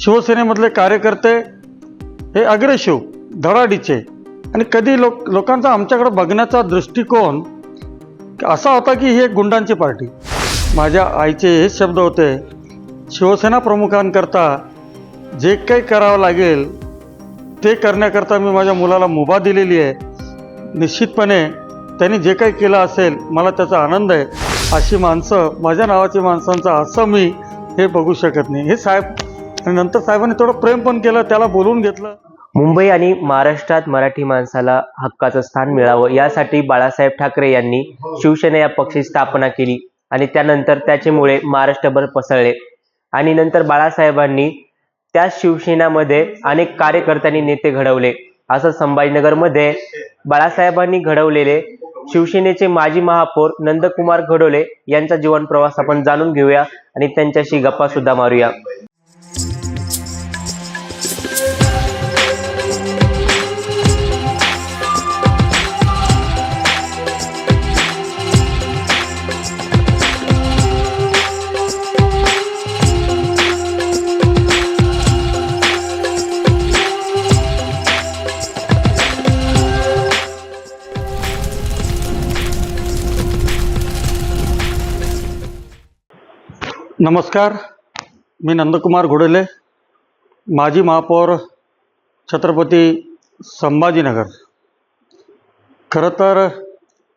शिवसेनेमधले कार्यकर्ते हे अग्रेसिव्ह धडाडीचे. आणि कधी लोक लोकांचा आमच्याकडे बघण्याचा दृष्टिकोन असा होता की ही एक गुंडांची पार्टी. माझ्या आईचे हेच शब्द होते शिवसेना प्रमुखांकरता जे काही करावं लागेल ते करण्याकरता मी माझ्या मुलाला मुभा दिलेली आहे. निश्चितपणे त्यांनी जे काही केलं असेल मला त्याचा आनंद आहे. अशी माणसं माझ्या नावाची माणसांचं असं मी हे बघू शकत नाही. हे साहेब आणि नंतर साहेबांनी थोडं प्रेम पण केलं त्याला बोलवून घेतलं. मुंबई आणि महाराष्ट्रात मराठी माणसाला हक्काचं स्थान मिळावं यासाठी बाळासाहेब ठाकरे यांनी शिवसेना या पक्षाची स्थापना केली आणि त्यानंतर त्याच्यामुळे महाराष्ट्रभर पसरले. आणि नंतर बाळासाहेबांनी त्या शिवसेनामध्ये अनेक कार्यकर्त्यांनी नेते घडवले. असं संभाजीनगरमध्ये बाळासाहेबांनी घडवलेले शिवसेनेचे माजी महापौर नंदकुमार घडोले यांचा जीवन प्रवास आपण जाणून घेऊया आणि त्यांच्याशी गप्पा सुद्धा मारूया. नमस्कार मी नंदकुमार घोडेले माजी महापौर छत्रपती संभाजीनगर. खरं तर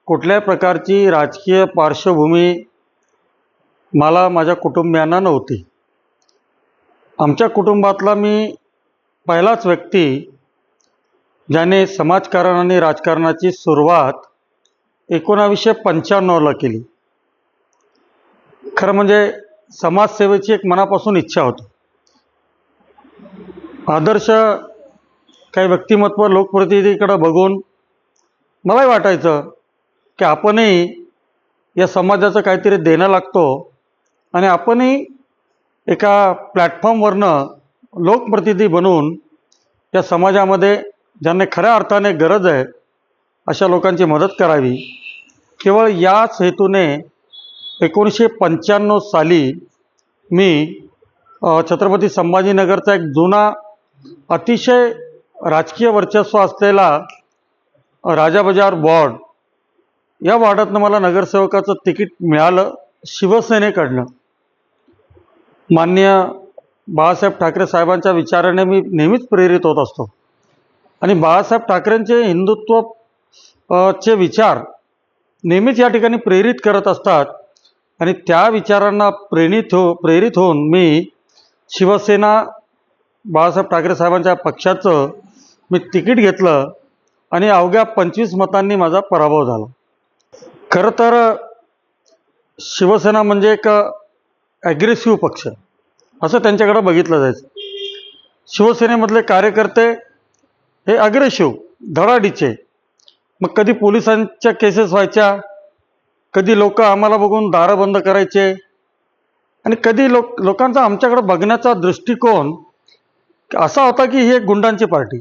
कुठल्याही प्रकारची राजकीय पार्श्वभूमी मला माझ्या कुटुंबियांना नव्हती. आमच्या कुटुंबातला मी पहिलाच व्यक्ती ज्याने समाजकारण आणि राजकारणाची सुरुवात एकोणावीसशे पंच्याण्णवला केली. खरं म्हणजे समाजसेवेची एक मनापासून इच्छा होती. आदर्श काही व्यक्तिमत्व लोकप्रतिनिधीकडं बघून मलाही वाटायचं की आपणही या समाजाचं काहीतरी देणं लागतो आणि आपणही एका प्लॅटफॉर्मवरनं लोकप्रतिनिधी बनवून या समाजामध्ये ज्यांना खऱ्या अर्थाने गरज आहे अशा लोकांची मदत करावी. केवळ याच हेतूने एकोणीसशे पंच्याण्णव साली मी छत्रपती संभाजीनगरचा एक जुना अतिशय राजकीय वर्चस्व असलेला राजा बजार वॉर्ड या वॉर्डातनं मला नगरसेवकाचं तिकीट मिळालं शिवसेनेकडनं मान्य बाळासाहेब ठाकरे साहेबांच्या विचाराने मी नेहमीच प्रेरित होत असतो. आणि बाळासाहेब ठाकरेंचे हिंदुत्व चे विचार नेहमीच या ठिकाणी प्रेरित करत असतात आणि त्या विचारांना प्रेरित हो प्रेरित होऊन मी शिवसेना बाळासाहेब ठाकरे साहेबांच्या पक्षाचं मी तिकीट घेतलं आणि अवघ्या पंचवीस मतांनी माझा पराभव झाला. खरं तर शिवसेना म्हणजे एक ॲग्रेसिव्ह पक्ष. असं त्यांच्याकडं बघितलं जायचं. शिवसेनेमधले कार्यकर्ते हे अग्रेसिव्ह धडाडीचे. मग कधी पोलिसांच्या केसेस व्हायच्या कधी लोक आम्हाला बघून दारं बंद करायचे? आणि कधी लोक लोकांचा आमच्याकडे बघण्याचा दृष्टिकोन असा होता की ही एक गुंडांची पार्टी.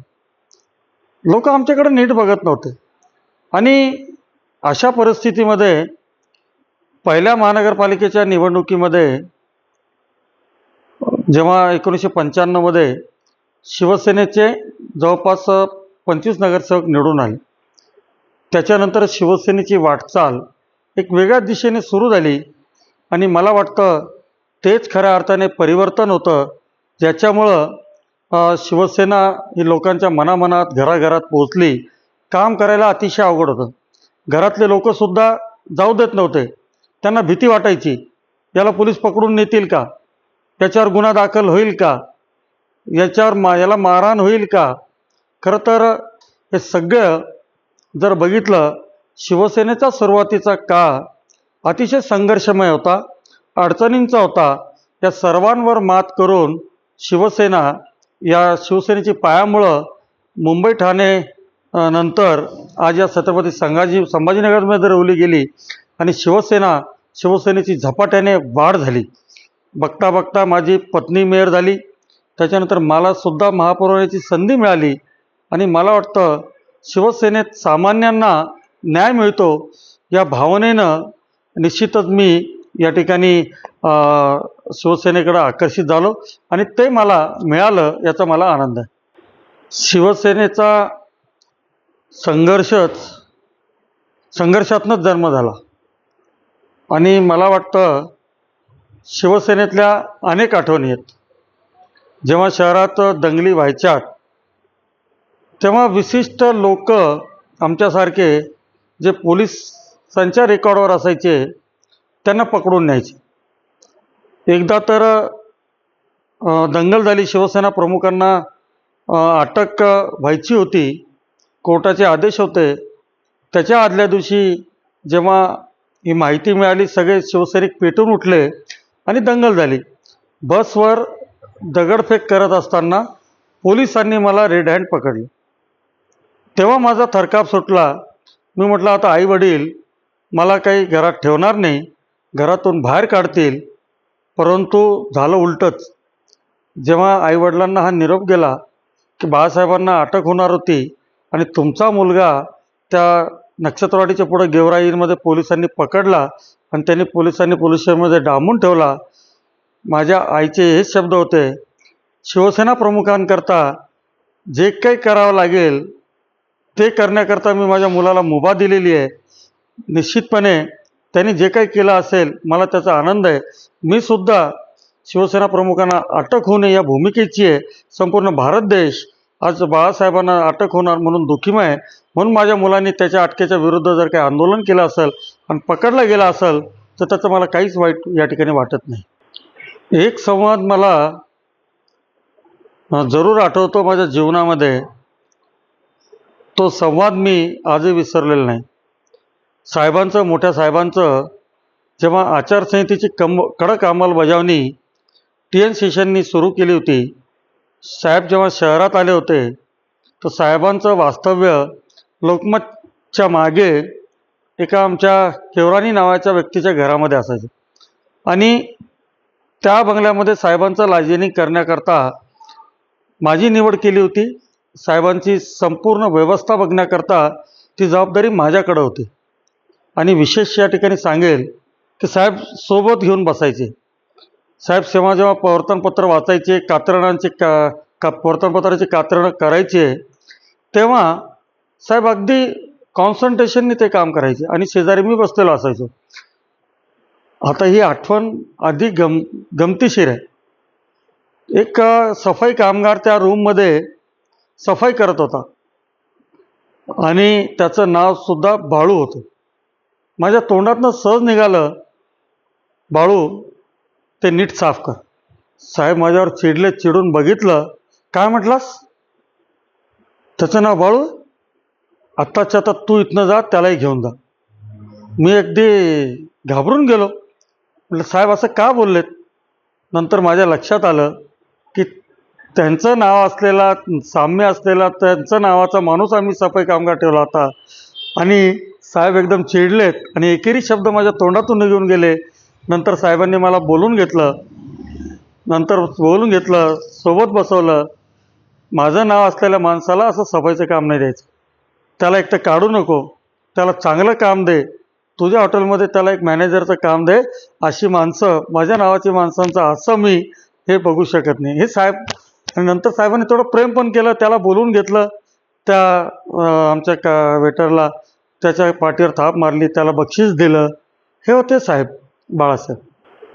लोक आमच्याकडे नीट बघत नव्हते. आणि अशा परिस्थितीमध्ये पहिल्या महानगरपालिकेच्या निवडणुकीमध्ये जेव्हा एकोणीसशे पंच्याण्णवमध्ये शिवसेनेचे जवळपास पंचवीस नगरसेवक निवडून आले त्याच्यानंतर शिवसेनेची वाटचाल एक वेगळ्याच दिशेने सुरू झाली. आणि मला वाटतं तेच खऱ्या अर्थाने परिवर्तन होतं ज्याच्यामुळं शिवसेना ही लोकांच्या मनामनात घराघरात पोचली काम करायला अतिशय अवघड होतं. घरातले लोकंसुद्धा जाऊ देत नव्हते. त्यांना भीती वाटायची. याला पोलीस पकडून नेतील का? याच्यावर गुन्हा दाखल होईल का? याच्यावर मा याला मारहाण होईल का? खरं तर हे सगळं जर बघितलं शिवसेनेचा सुरुवातीचा काळ अतिशय संघर्षमय होता अडचणींचा होता. या सर्वांवर मात करून शिवसेना या शिवसेनेची पायामुळं मुंबई ठाणे नंतर आज या छत्रपती संभाजी संभाजीनगरमध्ये रवली गेली आणि शिवसेना शिवसेनेची झपाट्याने वाढ झाली. बघता बघता माझी पत्नी मेयर झाली. त्याच्यानंतर मला सुद्धा महापौरण्याची संधी मिळाली. आणि मला वाटतं शिवसेनेत सामान्यांना न्याय मिळतो या भावनेनं निश्चितच मी या ठिकाणी शिवसेनेकडं आकर्षित झालो आणि ते मला मिळालं याचा मला आनंद आहे. शिवसेनेचा संघर्षच संघर्षातनंच जन्म झाला. आणि मला वाटतं शिवसेनेतल्या अनेक आठवणी आहेत. जेव्हा शहरात दंगली व्हायच्यात तेव्हा विशिष्ट लोक आमच्यासारखे जे पोलिसांच्या रेकॉर्डवर असायचे त्यांना पकडून न्यायचे. एकदा तर दंगल झाली शिवसेना प्रमुखांना अटक व्हायची होती. कोर्टाचे आदेश होते. त्याच्या आदल्या दिवशी जेव्हा ही माहिती मिळाली सगळे शिवसैनिक पेटून उठले आणि दंगल झाली. बसवर दगडफेक करत असताना पोलिसांनी मला रेड हँड पकडले. तेव्हा माझा थरकाप सुटला. मी म्हटलं आता आई वडील मला काही घरात ठेवणार नाही घरातून बाहेर काढतील. परंतु झालं उलटंच. जेव्हा आईवडिलांना हा निरोप गेला की बाळासाहेबांना अटक होणार होती आणि तुमचा मुलगा त्या नक्षत्रवाडीच्या पुढे गेवराईमध्ये पोलिसांनी पकडला आणि त्यांनी पोलिसांनी पोलिसांमध्ये डांबून ठेवला माझ्या आईचे हेच शब्द होते शिवसेना प्रमुखांकरता जे काही करावं लागेल ते करण्याकरता मी माझ्या मुलाला मुभा दिलेली आहे. निश्चितपणे त्यांनी जे काही केलं असेल मला त्याचा आनंद आहे. मी सुद्धा शिवसेना प्रमुखांना अटक होणे या भूमिकेची आहे. संपूर्ण भारत देश आज बाळासाहेबांना अटक होणार म्हणून दुःखीमय आहे. म्हणून माझ्या मुलांनी त्याच्या अटकेच्या विरुद्ध जर काही आंदोलन केलं असेल आणि पकडला गेला असेल तर त्याचं मला काहीच वाईट या ठिकाणी वाटत नाही. एक संवाद मला जरूर आठवतो माझ्या जीवनामध्ये. तो संवाद मी आजही विसरलेला नाही. साहेबांचं मोठ्या साहेबांचं जेव्हा आचारसंहितेची कम कडक अंमलबजावणी टी एन सेशननी सुरू केली होती साहेब जेव्हा शहरात आले होते तर साहेबांचं वास्तव्य लोकमतच्या मागे एका आमच्या केवरानी नावाच्या व्यक्तीच्या घरामध्ये असायचं. आणि त्या बंगल्यामध्ये साहेबांचं लाजेनी करण्याकरता माझी निवड केली होती. साहेबांची संपूर्ण व्यवस्था बघण्याकरता ती जबाबदारी माझ्याकडं होती. आणि विशेष या ठिकाणी सांगेल की साहेब सोबत घेऊन बसायचे. साहेब जेव्हा जेव्हा प्रवर्तनपत्र वाचायचे कात्रणांचे का का वर्तमानपत्राचे कात्रणं करायचे. तेव्हा साहेब अगदी कॉन्सन्ट्रेशनने ते काम करायचे आणि शेजारी मी बसलेलो असायचो. आता ही आठवण अधिक गम गमतीशीर आहे. एक सफाई कामगार त्या रूममध्ये सफाई करत होता. आणि त्याचं नावसुद्धा बाळू होतं. माझ्या तोंडातनं सहज निघालं बाळू ते नीट साफ कर. साहेब माझ्यावर चिडले चिडून बघितलं. काय म्हटलास? त्याचं नाव बाळू? आत्ताच्या आता तू इथनं जा त्यालाही घेऊन जा. मी अगदी घाबरून गेलो. म्हटलं साहेब असं का बोललेत? नंतर माझ्या लक्षात आलं की त्यांचं नाव असलेला साम्य असलेला त्यांचं नावाचा माणूस आम्ही सफाई कामगार ठेवला होता. आणि साहेब एकदम चिडलेत आणि एकेरी शब्द माझ्या तोंडातून निघून गेले. नंतर साहेबांनी मला बोलून घेतलं. नंतर बोलून घेतलं सोबत बसवलं. माझं नाव असलेल्या माणसाला असं सफाईचं काम नाही द्यायचं. त्याला एकतर काढू नको. त्याला चांगलं काम दे. तुझ्या हॉटेलमध्ये त्याला एक मॅनेजरचं काम दे. अशी माणसं माझ्या नावाची माणसांचं असं मी हे बघू शकत नाही. हे साहेब आणि नंतर साहेबांनी थोडं प्रेम पण केलं त्याला बोलवून घेतलं. त्या आमच्या का वेटरला त्याच्या पाठीवर थाप मारली त्याला बक्षीस दिलं. हे होते साहेब बाळासाहेब.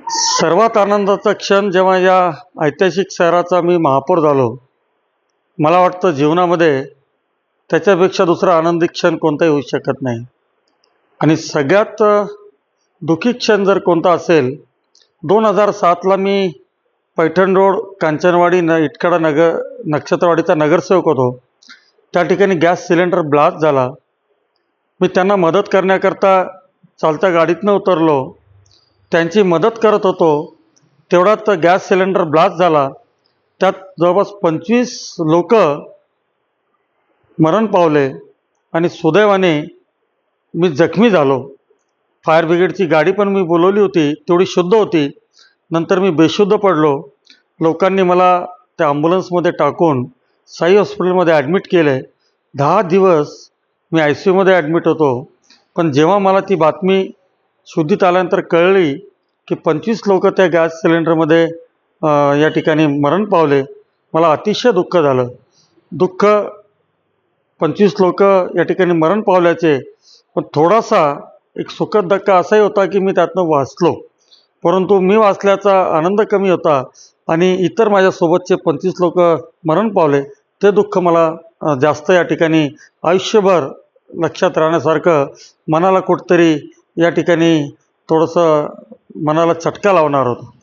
सर्वात आनंदाचा क्षण जेव्हा या ऐतिहासिक शहराचा मी महापौर झालो मला वाटतं जीवनामध्ये त्याच्यापेक्षा दुसरा आनंदी क्षण कोणताही होऊ शकत नाही. आणि सगळ्यात दुःखी क्षण जर कोणता असेल दोन हजार सातला मी पैठण रोड कांचनवाडी न इटकडा नगर नक्षत्रवाडीचा नगरसेवक होतो. त्या ठिकाणी गॅस सिलेंडर ब्लास्ट झाला. मी त्यांना मदत करण्याकरता चालत्या गाडीतनं उतरलो. त्यांची मदत करत होतो. तेवढाच गॅस सिलेंडर ब्लास्ट झाला. त्यात जवळपास पंचवीस लोक मरण पावले आणि सुदैवाने मी जखमी झालो. फायर ब्रिगेडची गाडी पण मी बोलवली होती तेवढी शुद्ध होती. नंतर मी बेशुद्ध पडलो. लोकांनी मला त्या ॲम्ब्युलन्समध्ये टाकून साई हॉस्पिटलमध्ये ॲडमिट केले. दहा दिवस मी आय सी यूमध्ये ॲडमिट होतो. पण जेव्हा मला ती बातमी शुद्धीत आल्यानंतर कळली की पंचवीस लोक त्या गॅस सिलेंडरमध्ये या ठिकाणी मरण पावले मला अतिशय दुःख झालं. दुःख पंचवीस लोक या ठिकाणी मरण पावल्याचे पण थोडासा एक सुखद धक्का असाही होता की मी त्यातनं वाचलो. परंतु मी वाचल्याचा आनंद कमी होता आणि इतर माझ्यासोबतचे पंचवीस लोक मरण पावले. ते दुःख मला जास्त या ठिकाणी आयुष्यभर लक्षात राहण्यासारखं मनाला कुठतरी या ठिकाणी थोडंसं मनाला चटका लावणार होतं.